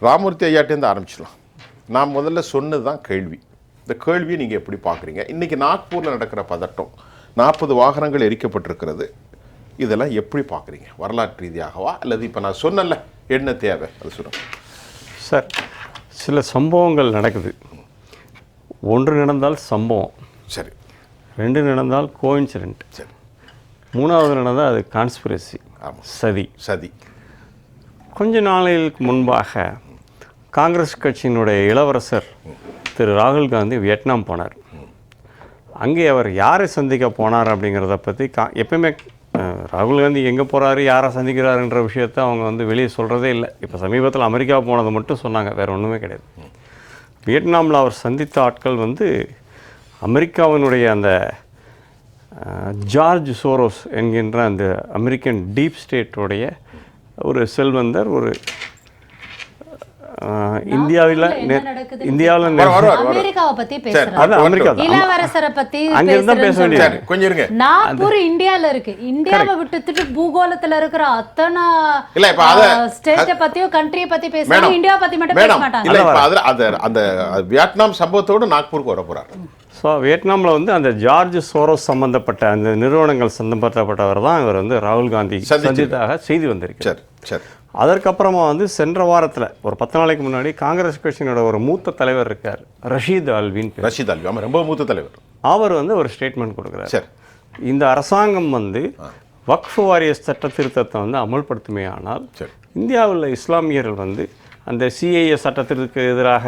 ராமூர்த்தி ஐயாட்டேருந்து ஆரம்பிச்சிடலாம். நான் முதல்ல சொன்னது தான் கேள்வி. இந்த கேள்வியை நீங்கள் எப்படி பார்க்குறீங்க? இன்றைக்கி நாக்பூரில் நடக்கிற பதட்டம் நாற்பது வாகனங்கள் எரிக்கப்பட்டிருக்கிறது. இதெல்லாம் எப்படி பார்க்குறீங்க? வரலாற்று ரீதியாகவா? அல்லது இப்போ நான் சொன்னல என்ன தேவை? அது சொல்லுங்க. சார் சில சம்பவங்கள் நடக்குது. ஒன்று நடந்தால் சம்பவம். சரி. ரெண்டு நடந்தால் கோயின்சிடென்ட் சரி. மூணாவது நடந்தால் அது கான்ஸ்பிரசி ஆமாம் சதி. சதி. கொஞ்ச நாளைக்கு முன்பாக காங்கிரஸ் கட்சியினுடைய இளவரசர் திரு ராகுல் காந்தி வியட்நாம் போனார். அங்கே அவர் யாரை சந்திக்க போனார் அப்படிங்கிறத பற்றி கா எப்பயுமே ராகுல் காந்தி எங்கே போகிறாரு யாரை சந்திக்கிறாருன்ற விஷயத்த அவங்க வந்து வெளியே சொல்கிறதே இல்லை. இப்போ சமீபத்தில் அமெரிக்கா போனதை மட்டும் சொன்னாங்க வேறு ஒன்றுமே கிடையாது. வியட்நாமில் அவர் சந்தித்த ஆட்கள் வந்து அமெரிக்காவினுடைய அந்த ஜார்ஜ் சோரோஸ் என்கின்ற அந்த அமெரிக்கன் டீப் ஸ்டேட்டுடைய ஒரு செல்வந்தர் ஒரு இந்தியாவில் இந்தியாவில். அமெரிக்காவை பத்தி அமெரிக்கா இளவரசரை பத்தி பேச வேண்டியது. கொஞ்சம் இருங்க. நாக்பூர் இந்தியால இருக்கு. இந்தியாவை விட்டுட்டு பூகோளத்துல இருக்கிற அத்தனை இல்ல, இப்ப அத- ஸ்டேட்டை பத்தியோ கண்ட்ரியை பத்தி பேசுறாங்க மேடம் இந்தியாவை பத்தி மட்டும் பேச மாட்டாங்க. இல்லை இப்போ அதில் அந்த அந்த வியட்நாம் சம்பவத்தோடு நாக்பூருக்கு வர போகிறார் ஸோ வியட்நாமில் வந்து அந்த ஜார்ஜ் சோரோஸ் சம்பந்தப்பட்ட அந்த நிறுவனங்கள் சம்பந்தப்பட்டவர் தான் இவர் வந்து ராகுல் காந்தி. சந்தித்தாக செய்தி வந்திருக்கு சரி சரி அதற்கப்புறமா வந்து சென்ற வாரத்தில் ஒரு பத்து நாளைக்கு முன்னாடி காங்கிரஸ் கட்சியினோட ஒரு மூத்த தலைவர் இருக்கார் ரஷீத் அல்வின். ரஷீத் அல்வி ஆமாம் ரொம்ப மூத்த தலைவர் அவர் வந்து ஒரு ஸ்டேட்மெண்ட் கொடுக்குறாரு சரி இந்த அரசாங்கம் வந்து வக்ஃப் வாரிய சட்ட திருத்தத்தை வந்து அமல்படுத்துமே ஆனால். இந்தியாவில் இஸ்லாமியர்கள் வந்து அந்த சிஐஏ சட்டத்திற்கு எதிராக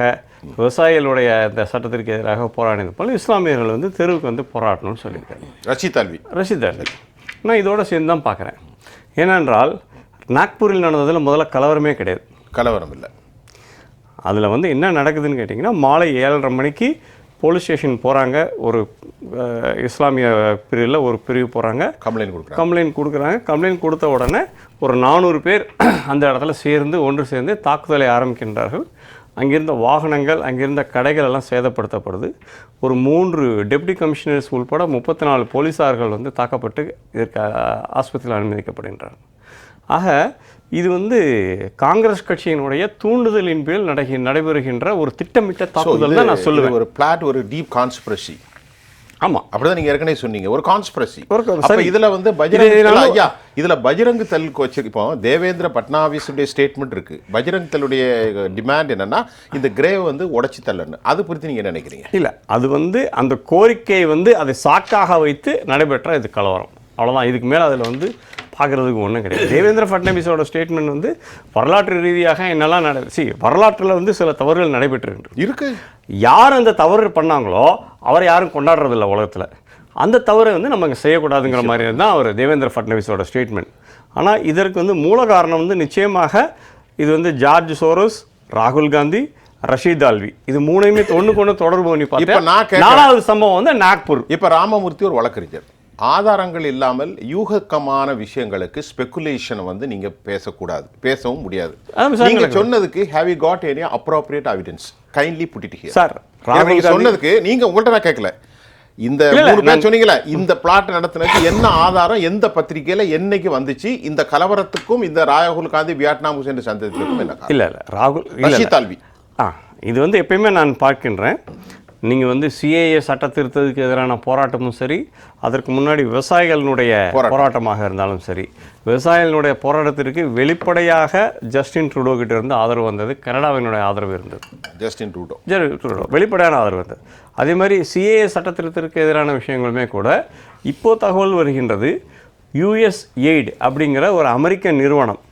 விவசாயிகளுடைய அந்த சட்டத்திற்கு எதிராக போராடினது போல இஸ்லாமியர்கள் வந்து தெருவுக்கு வந்து போராடணும்னு சொல்லியிருக்காரு ரஷீத் அல்வி. ரஷீத் அலி நான் இதோட சேர்ந்து தான் பார்க்குறேன். ஏனென்றால் நாக்பூரில் நடந்ததில் முதல்ல கலவரமே கிடையாது. கலவரம் இல்லை. அதில் வந்து என்ன நடக்குதுன்னு கேட்டிங்கன்னா மாலை ஏழரை மணிக்கு போலீஸ் ஸ்டேஷன் போகிறாங்க ஒரு இஸ்லாமிய பிரிவில் ஒரு பிரிவு போகிறாங்க கம்ப்ளைண்ட் கொடுக்குறாங்க. கம்ப்ளைண்ட் கொடுக்குறாங்க. கம்ப்ளைண்ட் கொடுத்த உடனே ஒரு நானூறு பேர் அந்த இடத்துல சேர்ந்து ஒன்று சேர்ந்து தாக்குதலை ஆரம்பிக்கின்றார்கள். அங்கிருந்த வாகனங்கள் அங்கிருந்த கடைகள் எல்லாம் சேதப்படுத்தப்படுது. ஒரு மூன்று டெப்டி கமிஷனர்ஸ் உள்பட முப்பத்தி நாலு போலீஸார்கள் வந்து தாக்கப்பட்டு இதற்கு ஆஸ்பத்திரியில் அனுமதிக்கப்படுகின்றார்கள். ஆக இது வந்து காங்கிரஸ் கட்சியினுடைய தூண்டுதலின் பேரில் நடகி நடைபெறுகின்ற ஒரு திட்டமிட்ட தாக்குதல் தான் நான் சொல்லுவேன். ஒரு பிளாட் ஒரு டீப் கான்ஸ்பிரசி. ஆமாம் அப்படிதான் நீங்க ஏற்கனவே சொன்னீங்க. ஒரு கான்ஸ்பிரசி ஒரு- அப்ப. இதுல வந்து பஜ்ரங் ஐயா இதுல பஜ்ரங் தலுக்கு வச்சிருப்போம் தேவேந்திர பட்னாவிஸுடைய ஸ்டேட்மெண்ட் இருக்கு. பஜ்ரங் தளுடைய டிமாண்ட் என்னன்னா இந்த கிரேவ் வந்து உடைச்சி தள்ளன்னு. அது குறித்து நீங்க என்ன நினைக்கிறீங்க? இல்லை அது வந்து அந்த கோரிக்கை வந்து அதை சாக்காக வைத்து நடைபெற்ற இது கலவரம். அவ்வளோதான் இதுக்கு மேலே அதில் வந்து பார்க்குறதுக்கு ஒன்றும் கிடையாது. தேவேந்திர ஃபட்னவிஸோட ஸ்டேட்மெண்ட் வந்து வரலாற்று ரீதியாக என்னெல்லாம் நட சி வரலாற்றில் வந்து சில தவறுகள் நடைபெற்றிருக்கின்றன இருக்கு. யார் அந்த தவறு பண்ணாங்களோ அவரை யாரும் கொண்டாடுறதில்ல உலகத்தில். அந்த தவறை வந்து நம்ம இங்கே செய்யக்கூடாதுங்கிற மாதிரி தான் அவர் தேவேந்திர ஃபட்னவிஸோட ஸ்டேட்மெண்ட் ஆனால் இதற்கு வந்து மூல காரணம் வந்து நிச்சயமாக இது வந்து ஜார்ஜ் சோரோஸ் ராகுல் காந்தி ரஷீத் ஆல்வி. இது மூணையுமே ஒண்ணுக்கு ஒன்று தொடர்பு பண்ணி கேட்கறேன். நாலாவது சம்பவம் வந்து நாக்பூர். இப்ப ராமமூர்த்தி ஒரு வழக்கறிஞர். ஆதாரங்கள் இல்லாமல் யூகக்கமான விஷயங்களுக்கு ஸ்பெகுலேஷன் வந்து நீங்க பேசக்கூடாது. பேசவும் முடியாது. ஆமா சார், நீங்க எனக்கு- சொன்னதுக்கு have you got any appropriate evidence kindly put it here sir, சொன்னதுக்கு நீங்க உங்கள்ட்ட நான் கேட்கல. இந்த சொன்னீங்களே இந்த பிளாட் நடத்தினதுக்கு என்ன ஆதாரம் எந்த பத்திரிகையில என்னைக்கு வந்துச்சு இந்த கலவரத்துக்கும் இந்த ராகுல் காந்தி வியட்நாம் சென்று சந்ததிக்கும் என்ன? இல்லை இல்லை ராகுல். ஆல்வி ஆ இது வந்து எப்பயுமே நான் பார்க்கின்றேன். நீங்கள் வந்து சிஏஏ சட்ட திருத்தத்துக்கு எதிரான போராட்டமும் சரி அதற்கு முன்னாடி விவசாயிகளினுடைய போராட்டம். போராட்டமாக இருந்தாலும் சரி விவசாயிகளுடைய போராட்டத்திற்கு வெளிப்படையாக ஜஸ்டின் ட்ரூடோ கிட்ட இருந்து ஆதரவு வந்தது கனடாவினுடைய ஆதரவு இருந்தது. ஜஸ்டின் ட்ரூடோ ட்ரூடோ வெளிப்படையான ஆதரவு வந்தது. அதே மாதிரி சிஏஏ சட்ட திருத்தத்திற்கு எதிரான விஷயங்களுமே கூட இப்போ தகவல் வருகின்றது யூஎஸ் எய்டு அப்படிங்கிற ஒரு அமெரிக்க நிறுவனம்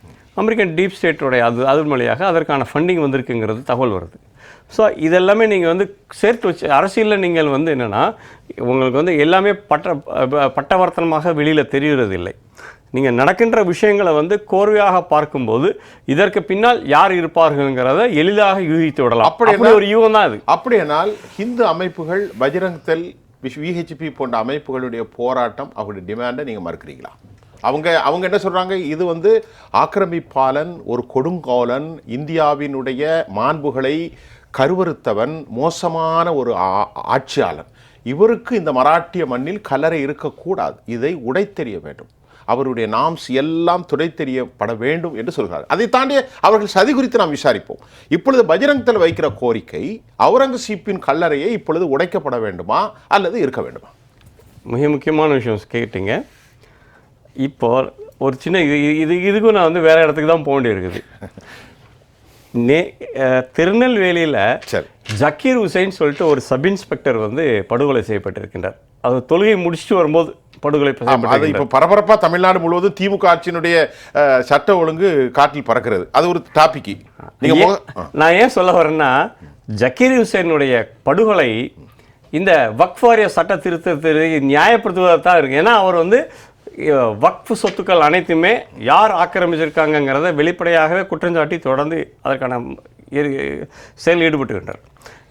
அமெரிக்கன் டீப் ஸ்டேட்டோடைய அது அது வழியாக அதற்கான ஃபண்டிங் வந்திருக்குங்கிறது தகவல் வருது. ஸோ இதெல்லாமே நீங்கள் வந்து சேர்த்து வச்சு அரசியலில் நீங்கள் வந்து என்னென்னா உங்களுக்கு வந்து எல்லாமே பட்ட பட்டவர்த்தனமாக வெளியில் தெரிகிறது இல்லை நீங்கள் நடக்கின்ற விஷயங்களை வந்து கோர்வையாக பார்க்கும்போது இதற்கு பின்னால் யார் இருப்பார்கள்ங்கிறத எளிதாக யூகித்து விடலாம். அப்படி ஒரு யூகம் தான் அது. அப்படியானால் ஹிந்து அமைப்புகள் பஜ்ரங் தள் விஹெச்பி போன்ற அமைப்புகளுடைய போராட்டம் அவருடைய டிமாண்டை நீங்க மறுக்கிறீங்களா? அவங்க அவங்க என்ன சொல்கிறாங்க இது வந்து ஆக்கிரமிப்பாளன் ஒரு கொடுங்கோலன் இந்தியாவினுடைய மாண்புகளை கருவறுத்தவன் மோசமான ஒரு ஆட்சியாளன். இவருக்கு இந்த மராட்டிய மண்ணில் கலரை இருக்கக்கூடாது. இதை உடைத்தெறிய வேண்டும். அவருடைய நாம்ஸ் எல்லாம் துடைத்தெறியப்பட வேண்டும் என்று சொல்கிறார். அதை தாண்டி அவர்கள் சதி குறித்து நாம் விசாரிப்போம். இப்பொழுது பஜ்ரங்தல் வைக்கிற கோரிக்கை அவுரங்கசீப்பின் கல்லறையை இப்பொழுது உடைக்கப்பட வேண்டுமா அல்லது இருக்க வேண்டுமா? மிக முக்கியமான விஷயம் கேட்டீங்க. இப்போ ஒரு சின்ன இது இது இதுக்கும் நான் வந்து வேற இடத்துக்கு தான் போக வேண்டியிருக்குது. நே திருநெல்வேலியில் சரி. ஜக்கீர் ஹுசைன் சொல்லிட்டு ஒரு சப் இன்ஸ்பெக்டர் வந்து படுகொலை செய்யப்பட்டிருக்கின்றார். அது தொழுகை முடிச்சுட்டு வரும்போது படுகொலை அது இப்போ பரபரப்பா தமிழ்நாடு முழுவதும் திமுக ஆட்சியினுடைய சட்ட ஒழுங்கு காற்றில் பறக்கிறது. அது ஒரு டாபிக் நீங்க ஏன்- முக- ஆ. நான் ஏன் சொல்ல வரேன்னா ஜக்கீர் ஹுசைனுடைய படுகொலை இந்த வக்ஃப் வாரிய சட்ட திருத்தத்தை நியாயப்படுத்துவதாக தான் இருக்கு. ஏன்னா அவர் வந்து வக்ஃப் சொத்துக்கள் அனைத்துமே யார் ஆக்கிரமிச்சிருக்காங்கங்கிறத வெளிப்படையாகவே குற்றஞ்சாட்டி தொடர்ந்து அதற்கான செயல் ஈடுபட்டுகின்றார்.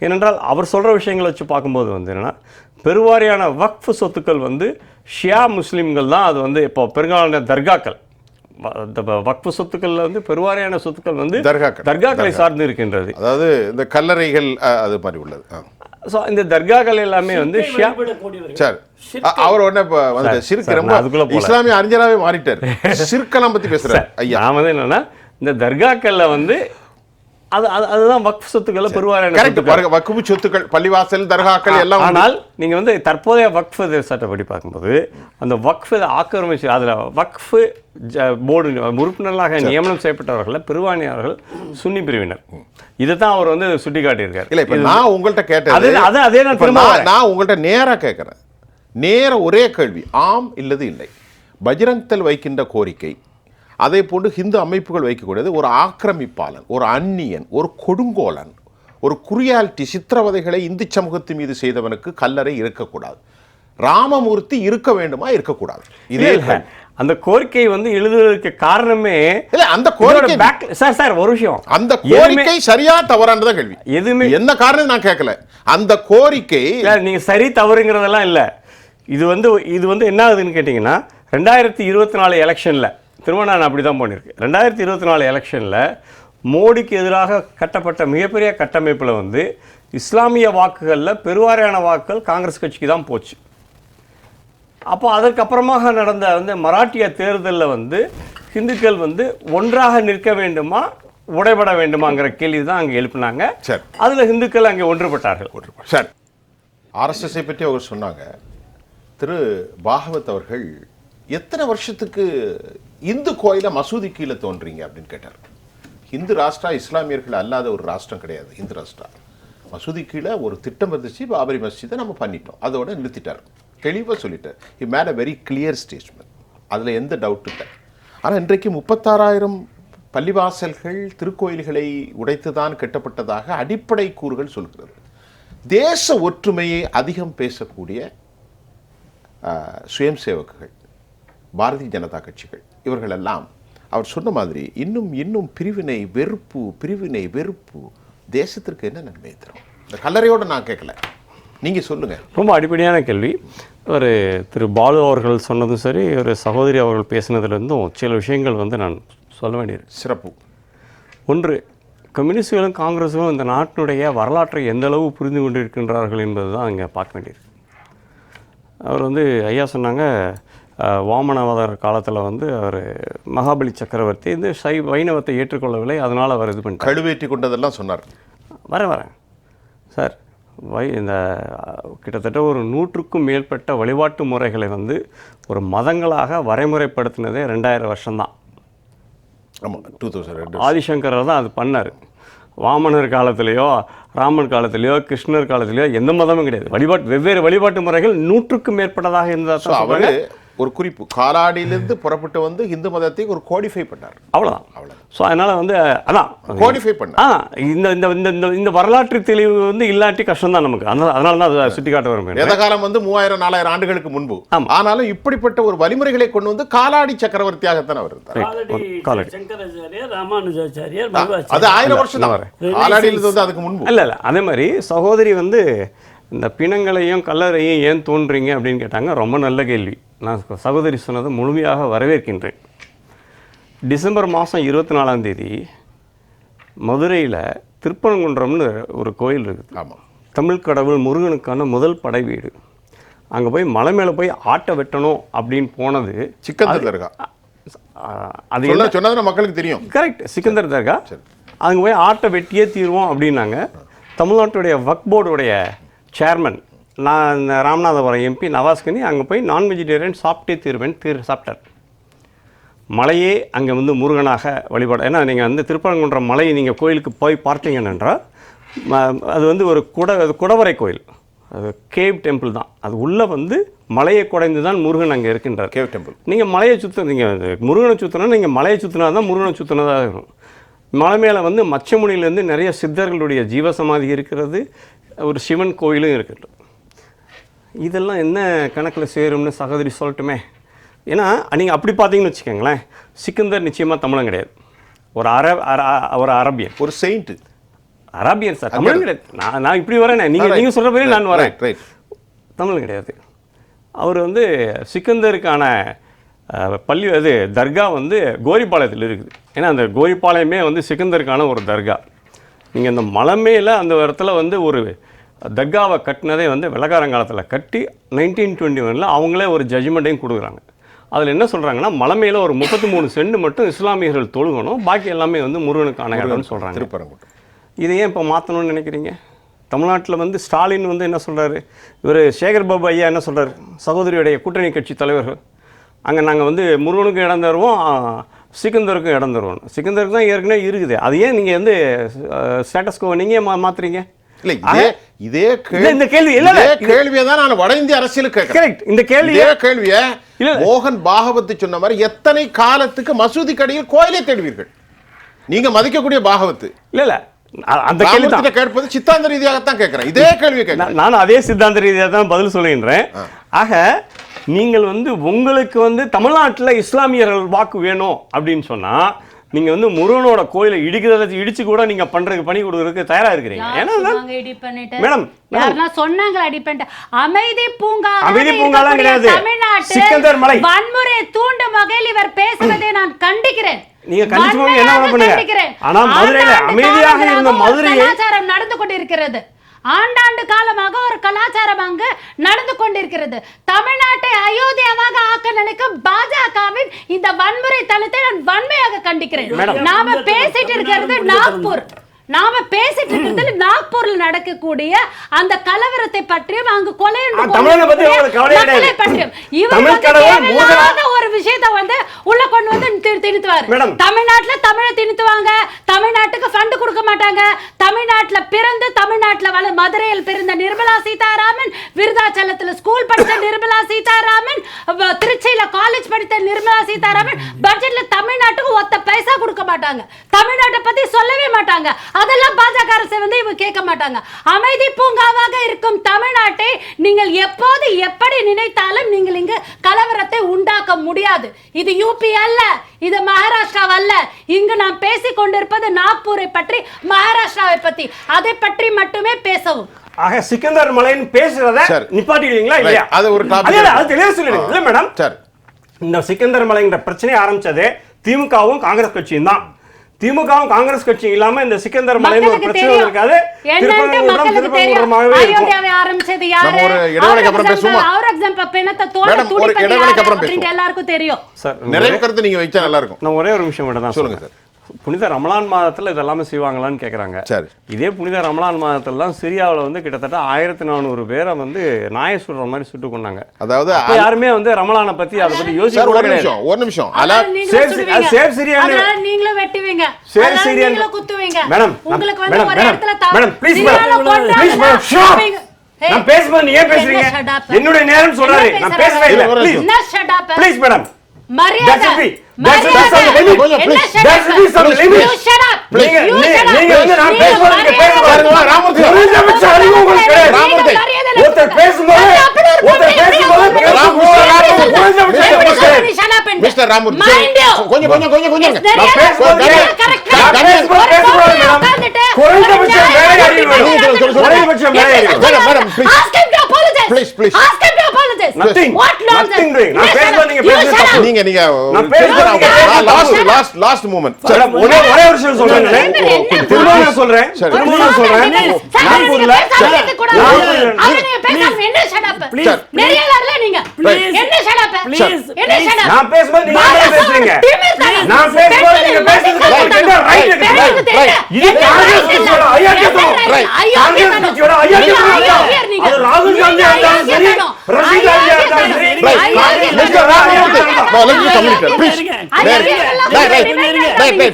ஏனென்றால் அவர் சொல்கிற விஷயங்களை வச்சு பார்க்கும்போது வந்து என்னன்னா பெருவாரியான வக்ஃப் சொத்துக்கள் வந்து ஷியா முஸ்லீம்கள் தான் அது வந்து இப்போ பெரும்பாலான தர்காக்கள். வக்ஃப் சொத்துக்கள்ல வந்து பெருவாரியான சொத்துக்கள் வந்து தர்காக்கள். தர்காக்களை சார்ந்து இருக்கின்றது. அதாவது இந்த கல்லறைகள் அது மாதிரி உள்ளது. ஸோ இந்த தர்காக்கள் எல்லாமே வந்து சரி அவர் உடனே இப்போ வந்து சிறுக்கு ரொம்ப. இஸ்லாமிய அறிஞராகவே மாறிட்டார். சிற்கெல்லாம் பத்தி பேசுறாரு ஐயா. நான் வந்து என்னன்னா இந்த தர்காக்கள்ல வந்து அது அது- அதுதான் வக்ஃப் சொத்துக்களை பெருவாரியான கரெக்ட் சொத்துக்கள். பாருங்க வக்குபு சொத்துக்கள் பள்ளிவாசல் தர்காக்கள் எல்லாம். ஆனால் நீங்க வந்து தற்போதைய வக்ஃப் சட்டப்படி பார்க்கும்போது அந்த வக்ஃப் ஆக்கிரமிச்சு அதுல வக்ஃப் போர்டு உறுப்பினர்களாக நியமனம் செய்யப்பட்டவர்கள் பெருவானியார்கள் சுன்னி பிரிவினர். இதை தான் அவர் வந்து சுட்டிக்காட்டியிருக்காரு. இல்ல இப்ப நான் உங்கள்ட்ட அது கேட்டது அது அதே நான் திரும்ப நான் வரேன். நான் உங்கள்ட்ட நேரா கேட்கிறேன் நேர ஒரே கேள்வி ஆம் இல்லது இல்லை. பஜ்ரங்தல் வைக்கின்ற கோரிக்கை அதே போன்று ஹிந்து அமைப்புகள் வைக்கக்கூடியது ஒரு ஆக்கிரமிப்பாளன் ஒரு அந்நியன் ஒரு கொடுங்கோலன் ஒரு குரியாலிட்டி சித்திரவதைகளை இந்து சமூகத்து மீது செய்தவனுக்கு கல்லறை இருக்கக்கூடாது. ராமமூர்த்தி இருக்க வேண்டுமா? இருக்கக்கூடாது. இதே. அந்த கோரிக்கை வந்து எழுதுவதற்கு காரணமே இல்ல அந்த கோரிக்கை back- சார் சார் ஒரு விஷயம். அந்த கோரிக்கை சரியா தவறானதான் கேள்வி. எதுவுமே என்ன காரணம் நான் கேட்கல. அந்த கோரிக்கை நீங்க சரி தவறுங்கிறதெல்லாம் இல்ல. இது வந்து இது வந்து என்ன ஆகுதுன்னு கேட்டிங்கன்னா ரெண்டாயிரத்தி இருபத்தி நாலு எலெக்ஷனில் திரும்ப நான் அப்படி தான் பண்ணியிருக்கேன் ரெண்டாயிரத்தி இருபத்தி நாலு எலெக்ஷனில் மோடிக்கு எதிராக கட்டப்பட்ட மிகப்பெரிய கட்டமைப்பில் வந்து இஸ்லாமிய வாக்குகளில் பெருவாரியான வாக்குகள் காங்கிரஸ் கட்சிக்கு தான் போச்சு. அப்போ அதற்கப்புறமாக நடந்த வந்து மராட்டிய தேர்தலில் வந்து இந்துக்கள் வந்து ஒன்றாக நிற்க வேண்டுமா உடைபட வேண்டுமாங்கிற கேள்வி தான் அங்கே எழுப்பினாங்க. சரி. அதில் இந்துக்கள் அங்கே ஒன்றுபட்டார்கள். சரி. ஆர்எஸ்எஸ்ஐ பற்றி அவர் சொன்னாங்க. திரு பாகவத் அவர்கள் எத்தனை வருஷத்துக்கு இந்து கோயில மசூதி கீழே தோன்றீங்க அப்படின்னு கேட்டார். இந்து ராஷ்டிரா இஸ்லாமியர்கள் அல்லாத ஒரு ராஷ்டிரம் கிடையாது இந்து ராஷ்டிரா. மசூதி கீழே ஒரு திட்டம் இருந்துச்சு பாபரி மஸ்ஜிதை நம்ம பண்ணிட்டோம். அதோட நிறுத்திட்டார். தெளிவாக சொல்லிட்டார். I made a very clear statement அதில் எந்த டவுட் இல்லை. ஆனால் இன்றைக்கு முப்பத்தாறாயிரம் பள்ளிவாசல்கள் திருக்கோயில்களை உடைத்துதான் கட்டப்பட்டதாக அடிப்படை கூறுகள் சொல்கிறது. தேச ஒற்றுமையை அதிகம் பேசக்கூடிய சுயம் சேவக்குகள் பாரதிய ஜனதா கட்சிகள். இவர்களெல்லாம் அவர் சொன்ன மாதிரி இன்னும் இன்னும் பிரிவினை வெறுப்பு பிரிவினை வெறுப்பு தேசத்திற்கு என்ன நன்மை தரும்? இந்த கல்லறையோட நான் கேட்கல. நீங்க சொல்லுங்க. ரொம்ப அடிப்படையான கேள்வி. ஒரு திரு பாலு அவர்கள் சொன்னதும் சரி ஒரு சகோதரி அவர்கள் பேசினதுலேருந்தும் சில விஷயங்கள் வந்து நான் சொல்ல வேண்டியிருக்கு சிறப்பு. ஒன்று கம்யூனிஸ்டுகளும் காங்கிரஸும் இந்த நாட்டினுடைய வரலாற்றை எந்த அளவு புரிந்து கொண்டிருக்கின்றார்கள் என்பது தான் இங்கே பார்க்க வேண்டியிருக்கு அவர் வந்து ஐயா சொன்னாங்க வாமனவதர் காலத்தில் வந்து அவர் மகாபலி சக்கரவர்த்தி இந்த சை வைணவத்தை ஏற்றுக்கொள்ளவில்லை அதனால் அவர் இது பண்ணிட்டார். கழுவேற்றி கொண்டதெல்லாம் சொன்னார். வரேன் வரேன். சார் வை இந்த கிட்டத்தட்ட ஒரு நூற்றுக்கும் மேற்பட்ட வழிபாட்டு முறைகளை வந்து ஒரு மதங்களாக வரைமுறைப்படுத்தினதே ரெண்டாயிரம் வருஷம்தான். ஆமா டூ தௌசண்ட் ஆதிசங்கரர் தான் அது பண்ணார். வாமனர் காலத்திலேயோ ராமன் காலத்திலேயோ கிருஷ்ணர் காலத்திலேயோ எந்த மதமும் கிடையாது. வழிபாட்டு வெவ்வேறு வழிபாட்டு முறைகள் நூற்றுக்கும் மேற்பட்டதாக இருந்தால் அவரு. ஒரு குறிப்பு. காலாடியிலிருந்து புறப்பட்டு வந்து இந்து மதத்தை ஒரு கோடிஃபை பண்ணார். அவ்வளோதான் அவ்வளவுதான். ஸோ அதனால் வந்து அதான். கோடிஃபை பண்ணார். ஆ இந்த இந்த இந்த இந்த வரலாற்று தெளிவு வந்து இல்லாட்டி கஷ்டம் தான் நமக்கு. அந்த அதனால தான் அதை சுட்டி காட்ட வரும் வேத காலம் வந்து மூவாயிரம் நாலாயிரம் ஆண்டுகளுக்கு முன்பு. ஆமா. ஆனாலும் இப்படிப்பட்ட ஒரு வழிமுறைகளை கொண்டு வந்து காலாடி சக்கரவர்த்தியாகத்தான் அவர் இருந்தார். சங்கராச்சாரியார் ராமானுஜாச்சாரியார் அது ஆயிரம் வருஷம் தான். காலாடியிலிருந்து வந்து அதுக்கு முன்பு. இல்லை இல்லை. அதே மாதிரி சகோதரி வந்து இந்த பிணங்களையும் கல்லறையும் ஏன் தோன்றீங்க அப்படின்னு கேட்டாங்க ரொம்ப நல்ல கேள்வி. நான் சகோதரி சொன்னதை முழுமையாக வரவேற்கின்றேன். டிசம்பர் மாதம் இருபத்தி நாலாம் தேதி மதுரையில் திருப்பரங்குன்றம்னு ஒரு கோயில் இருக்குது. ஆமா. தமிழ் கடவுள் முருகனுக்கான முதல் படை வீடு. அங்கே போய் மலை மேலே போய் ஆட்டை வெட்டணும் அப்படின்னு போனது சிக்கந்தர் தர்கா அது சொல்ல சொன்னதுன்னா மக்களுக்கு தெரியும். கரெக்ட் சிக்கந்தர் தர்கா அங்கே போய் ஆட்டை வெட்டியே தீருவோம் அப்படின்னாங்க. தமிழ்நாட்டுடைய வக் போர்டுடைய சேர்மன் நான் இந்த ராமநாதபுரம் எம்பி நவாஸ்கனி அங்கே போய் நான் வெஜிடேரியன் சாப்பிட்டே தீருவேன் தீர் சாப்பிட்டார். மலையே அங்கே வந்து முருகனாக வழிபாடு ஏன்னா நீங்கள் வந்து திருப்பரங்குன்றம் மலையை நீங்கள் கோயிலுக்கு போய் பார்த்தீங்கன்றால் அது வந்து ஒரு குட அது குடவரை கோயில். அது கேவ் டெம்பிள் தான். அது உள்ளே வந்து மலையை குடைந்து தான் முருகன் அங்கே இருக்கின்றார். கேவ் டெம்பிள் நீங்கள் மலையை சுத்த நீங்கள் முருகனை சுற்றினா நீங்கள் மலையை சுற்றினா தான் முருகனை சுற்றினதாக இருக்கும். மலை மேலே வந்து மச்சமுனியிலேருந்து நிறைய சித்தர்களுடைய ஜீவசமாதி இருக்கிறது. ஒரு சிவன் கோயிலும் இருக்குது இதெல்லாம் என்ன கணக்கில் சேரும்னு சகோதரி சொல்லட்டுமே. ஏன்னா நீங்கள் அப்படி பார்த்தீங்கன்னு வச்சுக்கோங்களேன் சிக்கந்தர் நிச்சயமாக தமிழன் கிடையாது. ஒரு அர ஒரு அரபியன். ஒரு செயிண்ட் அரபியன் சார் தமிழன் கிடையாது. நான் நான் இப்படி வரேனே. நீங்கள் நீங்கள் சொல்கிற மாதிரி நான் வரேன். தமிழ் கிடையாது. அவர் வந்து சிக்கந்தருக்கான பள்ளி அது தர்கா வந்து கோரிப்பாளையத்தில் இருக்குது. ஏன்னா அந்த கோரிப்பாளையமே வந்து சிக்கந்தருக்கான ஒரு தர்கா. நீங்கள் இந்த மலை மேல அந்த இடத்துல வந்து ஒரு தர்காவை கட்டினதே வந்து வெள்ளக்காரங்காலத்தில் கட்டி நைன்டீன் டுவெண்ட்டி ஒனில் அவங்களே ஒரு ஜட்ஜ்மெண்ட்டையும் கொடுக்குறாங்க. அதில் என்ன சொல்கிறாங்கன்னா மலை மேல ஒரு முப்பத்தி மூணு சென்ட் மட்டும் இஸ்லாமியர்கள் தொழுகணும் பாக்கி எல்லாமே வந்து முருகனுக்கான இடம்னு சொல்கிறாங்க திருப்பரங்குன்றம். இதை ஏன் இப்போ மாற்றணும்னு நினைக்கிறீங்க? தமிழ்நாட்டில் வந்து ஸ்டாலின் வந்து என்ன சொல்றாரு? இவர் சேகர் பாபு ஐயா என்ன சொல்றாரு? சகோதரியுடைய கூட்டணி கட்சி தலைவர்கள். அங்கே நாங்கள் வந்து முருகனுக்கும் இடம் தருவோம் சிக்கந்தருக்கும் இடம் தருவோம். சிக்கந்தருக்கு தான் ஏற்கனவே இருக்குது. அது ஏன் நீங்கள் வந்து ஸ்டேட்டஸ்கோ நீங்கள் மா மாற்றுறீங்க இல்ல இதே இந்த கேள்வி இல்ல, கேள்வியை தான் நான் வட இந்திய அரசியலுக்கு கரெக்ட் இந்த கேள்வி கேள்வியை. மோகன் பாகவத் சொன்ன மாதிரி எத்தனை காலத்துக்கு மசூதி கடையில் கோயிலை தேடுவீர்கள்? நீங்க மதிக்கக்கூடிய பாகவத்து. இல்லை இல்லை. அந்த கேள்வி தான். கேட்பது சித்தாந்த ரீதியாகத்தான் கேட்கிறேன். இதே கேள்வியை கேட்கிறேன். நான் அதே சித்தாந்த ரீதியாக தான் பதில் சொல்லுகின்றேன். ஆக நீங்கள் வந்து உங்களுக்கு வந்து தமிழ்நாட்டில் இஸ்லாமியர்கள் வாக்கு வேணும் அப்படின்னு சொன்னா நீங்க வந்து முருகனோட கோயிலை இடிக்கிறத இடிச்சு கூட நீங்க பண்றதுக்கு பணி கொடுக்கறதுக்கு தயாரா இருக்கிறீங்க ஏன்னா சொன்னாங்க? மேடம், இடி பண்ணிட்டு? அமைதி பூங்கா அமைதி பூங்காலாம் கிடையாது. சிக்கந்தர் மலை. வன்முறை தூண்டும் வகையில் இவர் பேசுவதை நான் கண்டிக்கிறேன் நீங்க கண்டிச்சு என்ன பண்ணுங்க? ஆனா மதுரையில அமைதியாக இருந்த கலாச்சாரம் நடந்து கொண்டிருக்கிறது ஆண்டாண்டு காலமாக ஒரு கலாச்சாரம் அங்கு நடந்து கொண்டிருக்கிறது. தமிழ்நாட்டை அயோத்தியாவாக ஆக்க நினைக்கும் பாஜகவின் இந்த வன்முறை தளத்தை நான் வன்மையாக கண்டிக்கிறேன். நாம பேசிட்டு இருக்கிறது நாக்பூர். நாம பேசிட்டு இருக்கிறது நாக்பூர்ல நடக்கக்கூடிய அந்த கலவரத்தை பற்றியும் அங்கு கொலை. பற்றியும். இவர் ஒரு விஷயத்தை வந்து உள்ள கொண்டு வந்து திணித்துவாரு. தமிழ்நாட்டுல தமிழை திணித்துவாங்க. தமிழ்நாட்டுக்கு ஃபண்ட் கொடுக்க மாட்டாங்க. தமிழ்நாட்டுல பிறந்து தமிழ்நாட்டுல வள மதுரையில் பிறந்த நிர்மலா சீதாராமன் விருதாச்சலத்துல ஸ்கூல் படிச்ச நிர்மலா சீதாராமன் திருச்சியில காலேஜ் படித்த நிர்மலா சீதாராமன் பட்ஜெட்ல தமிழ்நாட்டுக்கு ஒத்த பைசா கொடுக்க மாட்டாங்க. தமிழ்நாட்டை பத்தி சொல்லவே மாட்டாங்க. அதெல்லாம் பாஜக அரசு வந்து இவங்க கேட்க மாட்டாங்க. அமைதி பூங்காவாக இருக்கும் தமிழ்நாட்டை நீங்கள் எப்போது எப்படி நினைத்தாலும் நீங்கள் இங்கு கலவரத்தை உண்டாக்க முடியாது. இது யூபி அல்ல இது மகாராஷ்டிரா அல்ல. இங்கு நாம் பேசிக் கொண்டிருப்பது நாக்பூரை பற்றி மகாராஷ்டிராவை பற்றி அதை பற்றி மட்டுமே பேசவும். ஆக சிக்கந்தர் மலைன்னு பேசுறத. நிப்பாட்டிடுவீங்களா. இல்லையா? அது ஒரு. அது தெளிவா சொல்லிடுங்க. இல்ல மேடம் சரி. இந்த சிக்கந்தர் மலைங்கிற பிரச்சனையை ஆரம்பிச்சது திமுகவும் காங்கிரஸ் கட்சியும் தான். திமுகவும் காங்கிரஸ் கட்சியும் இல்லாம இந்த சிக்கந்தர் மலைன்னு ஒரு பிரச்சனை இருக்காது. எல்லாருக்கும் தெரியும். சார் நிறைய கருத்து நீங்க வச்சா நல்லா இருக்கும். நான் ஒரே ஒரு விஷயம் மட்டும் தான் சொல்லுங்க சொல்லுங்க புனித ரமலான் மாதத்துல இதெல்லாமே செய்வாங்களான்னு கேக்குறாங்க. சரி. இதே புனித ரமலான் மாதத்துல தான் சிரியாவுல வந்து கிட்டத்தட்ட ஆயிரத்தி நானூறு பேரை வந்து நாயை சுடுற மாதிரி சுட்டு கொண்டாங்க. அதாவது அப்ப யாருமே வந்து ரமலானை பத்தி அதை பத்தி யோசிக்க ஒரு நிமிஷம் ஒரு நிமிஷம். அலா அதனால நீங்களும் சேர் சி- சுடுவீங்க. சேர் சிரியான்னு- நீங்களும் வெட்டுவீங்க. சேர் அதனால சிரியான்னு- நீங்களும் குத்துவீங்க. மேடம், உங்களுக்கு வந்து மேடம், ஒரு மேடம், இடத்துல மேடம், சிரியால மேடம், please, மேடம், ஏய், நான் பேசும்போது நீ ஏன் பேசுறீங்க? என்னுடைய நேரம் சொல்றாரு நான்? பேசவே இல்லை. ப்ளீஸ்? ப்ளீஸ் மேடம் மரியாதை. There should be- there should be மரியாதை. some limit. கொஞ்சம் என்ன please. shut There up? should be some limit. நீங்க-. நீங்க வந்து நான் மரியாதை. பேச பாருங்க, ராமூர்த்தி. குறைஞ்சபட்ச அறிவு உங்களுக்கு கிடையாது. ராமூர்த்தி. ஒருத்தர் பேசும்போது ஒருத்தர் பேசும்போது Ramamurthy, up and- mister Ramamurthy. கொஞ்சம் கொஞ்சம் கொஞ்சம் கொஞ்சம் நான். உட்கார்ந்துட்டு குறைந்தபட்ச ஒரு வேலை அறிவு. நடந்துட்டு குறைந்தபட்ச வேலை அறிவு. Madam, madam, please. Ask What nonsense? Nothing doing. நான் shut நீங்க பேசுறது. நீங்க நீங்க நான் பேசுறது பேசுறது last. Last last moment madam, ஒரே ஒரே ஒரு விஷயம் சொல்றேன் என்ன? திரும்ப நான் சொல்றேன் சரி. திரும்ப நான் சொல்றேன் சார், நான் புரியல இருக்கக்கூடாது. நான் அவரு நீங்க பேசாம என்ன நெறியாளர்ல நீங்க. Please. என்ன shut up? நான் பேசும்போது நீங்க பேசுறீங்க. நான் பேசும்போது நீங்க பேசுறது right, தெரியும். இது காங்கிரஸ்? கட்சியோட. ஐயாக்கியத்தனம். காங்கிரஸ் கட்சியோட நீங்க. அது ராகுல் நீங்க இருந்தாலும் சரி. ரஷீதா ஐயா இருந்தாலும் சரி, ஐயாக்கியத்தனம். Right. ஐயாக்கியத்தனம். Let's go. No, let me